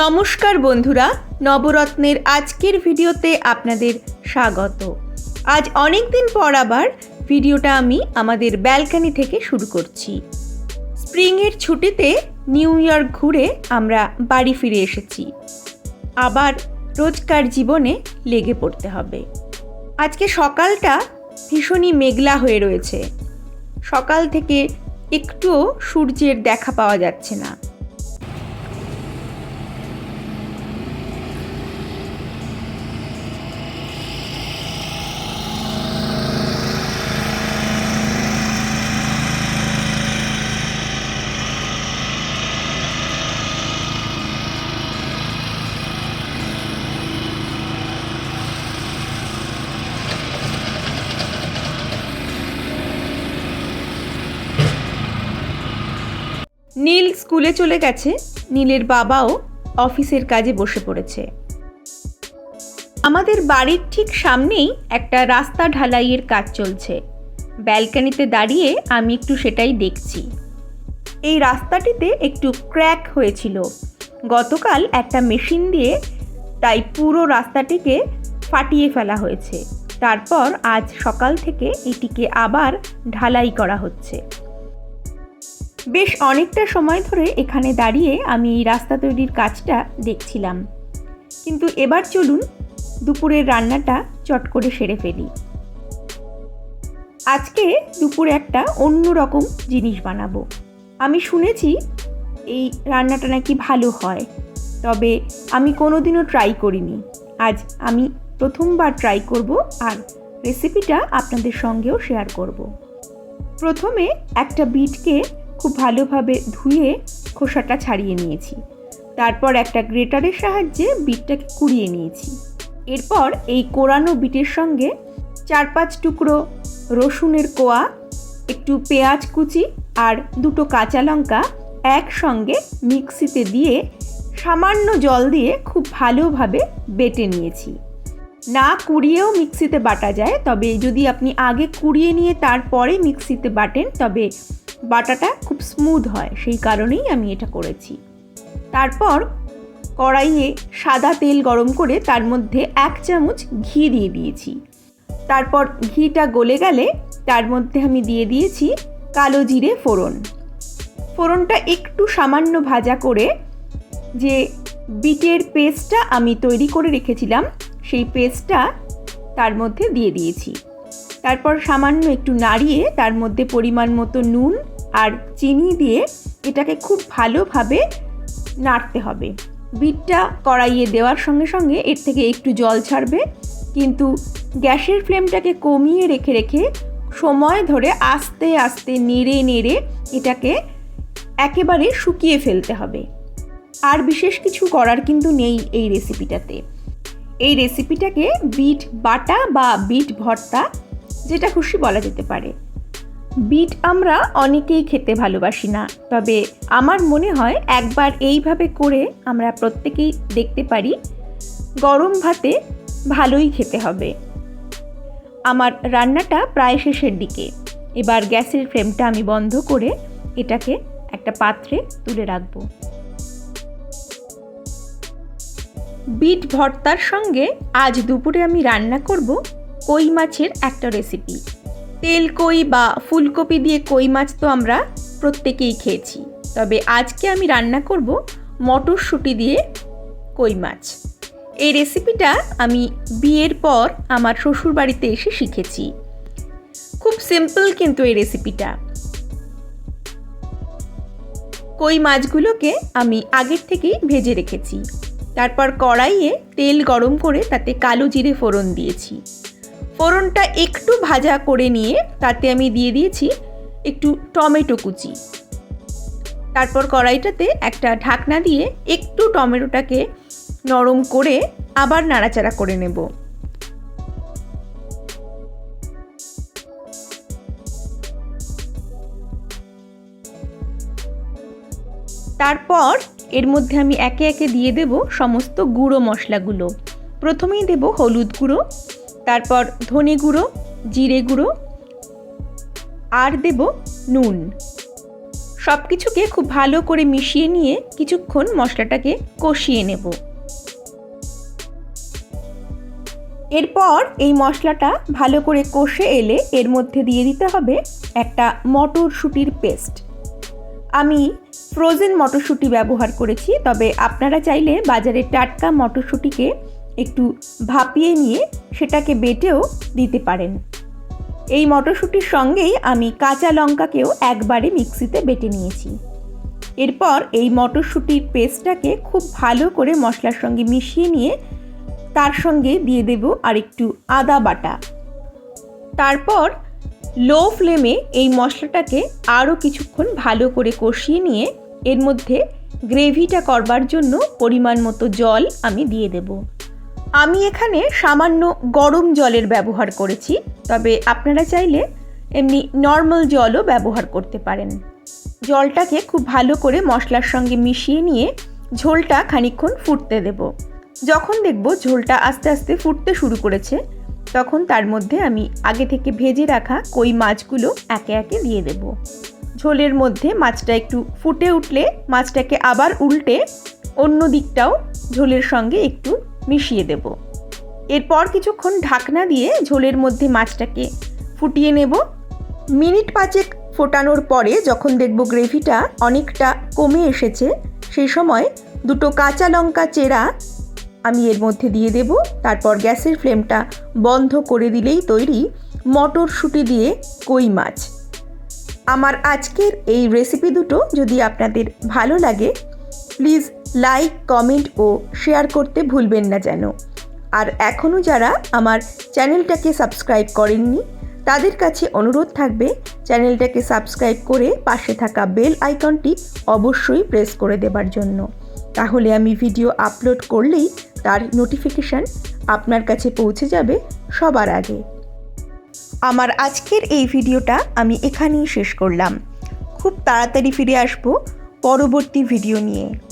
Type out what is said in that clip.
নমস্কার বন্ধুরা, নবরত্নের আজকের ভিডিওতে আপনাদের স্বাগত। আজ অনেক দিন পর আবার ভিডিওটা আমি আমাদের ব্যালকানি থেকে শুরু করছি। স্প্রিংয়ের ছুটিতে নিউ ইয়র্ক ঘুরে আমরা বাড়ি ফিরে এসেছি। আবার রোজকার জীবনে লেগে পড়তে হবে। আজকে সকালটা ভীষণই মেঘলা হয়ে রয়েছে। সকাল থেকে একটুও সূর্যের দেখা পাওয়া যাচ্ছে না। নীল স্কুলে চলে গেছে। নীলের বাবাও অফিসের কাজে বসে পড়েছে। আমাদের বাড়ির ঠিক সামনেই একটা রাস্তা ঢালাইয়ের কাজ চলছে। ব্যালকানিতে দাঁড়িয়ে আমি একটু সেটাই দেখছি। এই রাস্তাটিতে একটু ক্র্যাক হয়েছিল। গতকাল একটা মেশিন দিয়ে তাই পুরো রাস্তাটিকে ফাটিয়ে ফেলা হয়েছে। তারপর আজ সকাল থেকে এটিকে আবার ঢালাই করা হচ্ছে। বেশ অনেকটা সময় ধরে এখানে দাঁড়িয়ে আমি এই রাস্তা তৈরির কাজটা দেখছিলাম। কিন্তু এবার চলুন দুপুরের রান্নাটা চট করে সেরে ফেলি। আজকে দুপুরে একটা অন্য রকম জিনিস বানাবো। আমি শুনেছি এই রান্নাটা নাকি ভালো হয়, তবে আমি কোনোদিনও ট্রাই করিনি। আজ আমি প্রথমবার ট্রাই করব আর রেসিপিটা আপনাদের সঙ্গেও শেয়ার করব। প্রথমে একটা বিটকে খুব ভালোভাবে ধুয়ে খোসাটা ছাড়িয়ে নিয়েছি। তারপর একটা গ্রেটারের সাহায্যে বিটটাকে কুড়িয়ে নিয়েছি। এরপর এই কোরানো বিটের সঙ্গে চার পাঁচ টুকরো রসুনের কোয়া, একটু পেঁয়াজ কুচি আর দুটো কাঁচা লঙ্কা একসঙ্গে মিক্সিতে দিয়ে সামান্য জল দিয়ে খুব ভালোভাবে বেটে নিয়েছি। না কুড়িয়েও মিক্সিতে বাটা যায়, তবে যদি আপনি আগে কুড়িয়ে নিয়ে তারপরে মিক্সিতে বাটেন, তবে বাটাটা খুব স্মুথ হয়, সেই কারণেই আমি এটা করেছি। তারপর কড়াইয়ে সাদা তেল গরম করে তার মধ্যে এক চামচ ঘি দিয়ে দিয়েছি। তারপর ঘিটা গলে গেলে তার মধ্যে আমি দিয়ে দিয়েছি কালো জিরে ফোড়ন। ফোড়নটা একটু সামান্য ভাজা করে যে বিটের পেস্টটা আমি তৈরি করে রেখেছিলাম, সেই পেস্টটা তার মধ্যে দিয়ে দিয়েছি। তারপর সামান্য একটু নাড়িয়ে তার মধ্যে পরিমাণ মতো নুন আর চিনি দিয়ে এটাকে খুব ভালোভাবে নাড়তে হবে। বিটটা কড়াইয়ে দেওয়ার সঙ্গে সঙ্গে এর থেকে একটু জল ছাড়বে। কিন্তু গ্যাসের ফ্লেমটাকে কমিয়ে রেখে রেখে সময় ধরে আস্তে আস্তে নেড়ে নেড়ে এটাকে একেবারে শুকিয়ে ফেলতে হবে। আর বিশেষ কিছু করার কিন্তু নেই এই রেসিপিটাতে এই রেসিপিটাকে বিট বাটা বা বিট ভর্তা যেটা খুশি বলা যেতে পারে। বিট আমরা অনেকেই খেতে ভালোবাসি না, তবে আমার মনে হয় একবার এইভাবে করে আমরা প্রত্যেকেই দেখতে পারি গরম ভাতে ভালোই খেতে হবে। আমার রান্নাটা প্রায় শেষের দিকে। এবার গ্যাসের ফ্লেমটা আমি বন্ধ করে এটাকে একটা পাত্রে তুলে রাখব। বিট ভর্তার সঙ্গে আজ দুপুরে আমি রান্না করব কই মাছের একটা রেসিপি তেল কই বা ফুলকপি দিয়ে কই মাছ তো আমরা প্রত্যেকেই খেয়েছি। তবে আজকে আমি রান্না করব মটরশুঁটি দিয়ে কই মাছ। এই রেসিপিটা আমি বিয়ের পর আমার শ্বশুর বাড়িতে এসে শিখেছি। খুব সিম্পল কিন্তু এই রেসিপিটা কই মাছগুলোকে আমি আগের থেকেই ভেজে রেখেছি। তারপর কড়াইয়ে তেল গরম করে তাতে কালো জিরে ফোড়ন দিয়েছি। ফোড়নটা একটু ভাজা করে নিয়ে তাতে আমি দিয়ে দিয়েছি একটু টমেটো কুচি। তারপর কড়াইটাতে একটা ঢাকনা দিয়ে একটু টমেটোটাকে নরম করে আবার নাড়াচাড়া করে নেব। তারপর এর মধ্যে আমি একে একে দিয়ে দেব সমস্ত গুঁড়ো মশলাগুলো। প্রথমেই দেব হলুদ গুঁড়ো তারপর ধনে গুঁড়ো, জিরে গুঁড়ো, আর দেব নুন। সব কিছুকে খুব ভালো করে মিশিয়ে নিয়ে কিছুক্ষণ মশলাটাকে কষিয়ে নেব। এরপর এই মশলাটা ভালো করে কষে এলে এর মধ্যে দিয়ে দিতে হবে একটা মটরশুঁটির পেস্ট। আমি ফ্রোজেন মটরশুঁটি ব্যবহার করেছি, তবে আপনারা চাইলে বাজারে টাটকা মটরশুঁটিকে একটু ভাপিয়ে নিয়ে সেটাকে বেটেও দিতে পারেন। এই মটরশুঁটির সঙ্গেই আমি কাঁচা লঙ্কাকেও একবারে মিক্সিতে বেটে নিয়েছি। এরপর এই মটরশুঁটির পেস্টটাকে খুব ভালো করে মশলার সঙ্গে মিশিয়ে নিয়ে তার সঙ্গে দিয়ে দেব আর একটু আদা বাটা। তারপর লো ফ্লেমে এই মশলাটাকে আরও কিছুক্ষণ ভালো করে কষিয়ে নিয়ে এর মধ্যে গ্রেভিটা করবার জন্য পরিমাণ মতো জল আমি দিয়ে দেব। আমি এখানে সামান্য গরম জলের ব্যবহার করেছি, তবে আপনারা চাইলে এমনি নর্মাল জলও ব্যবহার করতে পারেন। জলটাকে খুব ভালো করে মশলার সঙ্গে মিশিয়ে নিয়ে ঝোলটা খানিক্ষণ ফুটতে দেব। যখন দেখব ঝোলটা আস্তে আস্তে ফুটতে শুরু করেছে, তখন তার মধ্যে আমি আগে থেকে ভেজে রাখা কই মাছগুলো একে একে দিয়ে দেব। ঝোলের মধ্যে মাছটা একটু ফুটে উঠলে মাছটাকে আবার উল্টে অন্য দিকটাও ঝোলের সঙ্গে একটু মিশিয়ে দেব। এরপর কিছুক্ষণ ঢাকনা দিয়ে ঝোলের মধ্যে মাছটাকে ফুটিয়ে নেব। মিনিট পাঁচেক ফোটানোর পরে যখন দেখব গ্রেভিটা অনেকটা কমে এসেছে সেই সময় দুটো কাঁচা লঙ্কা চেরা আমি এর মধ্যে দিয়ে দেব। তারপর গ্যাসের ফ্লেমটা বন্ধ করে দিলেই তৈরি মটরশুঁটি দিয়ে কই মাছ। আমার আজকের এই রেসিপি দুটো যদি আপনাদের ভালো লাগে, প্লিজ লাইক কমেন্ট ও শেয়ার করতে ভুলবেন না যেন। আর এখনও যারা আমার চ্যানেলটাকে সাবস্ক্রাইব করেননি, তাদের কাছে অনুরোধ থাকবে, চ্যানেলটাকে সাবস্ক্রাইব করে পাশে থাকা বেল আইকনটি অবশ্যই প্রেস করে দেবার জন্য। তাহলে আমি ভিডিও আপলোড করলেই তার নোটিফিকেশান আপনার কাছে পৌঁছে যাবে সবার আগে। আমার আজকের এই ভিডিওটা আমি এখানেই শেষ করলাম। খুব তাড়াতাড়ি ফিরে আসব পরবর্তী ভিডিও নিয়ে।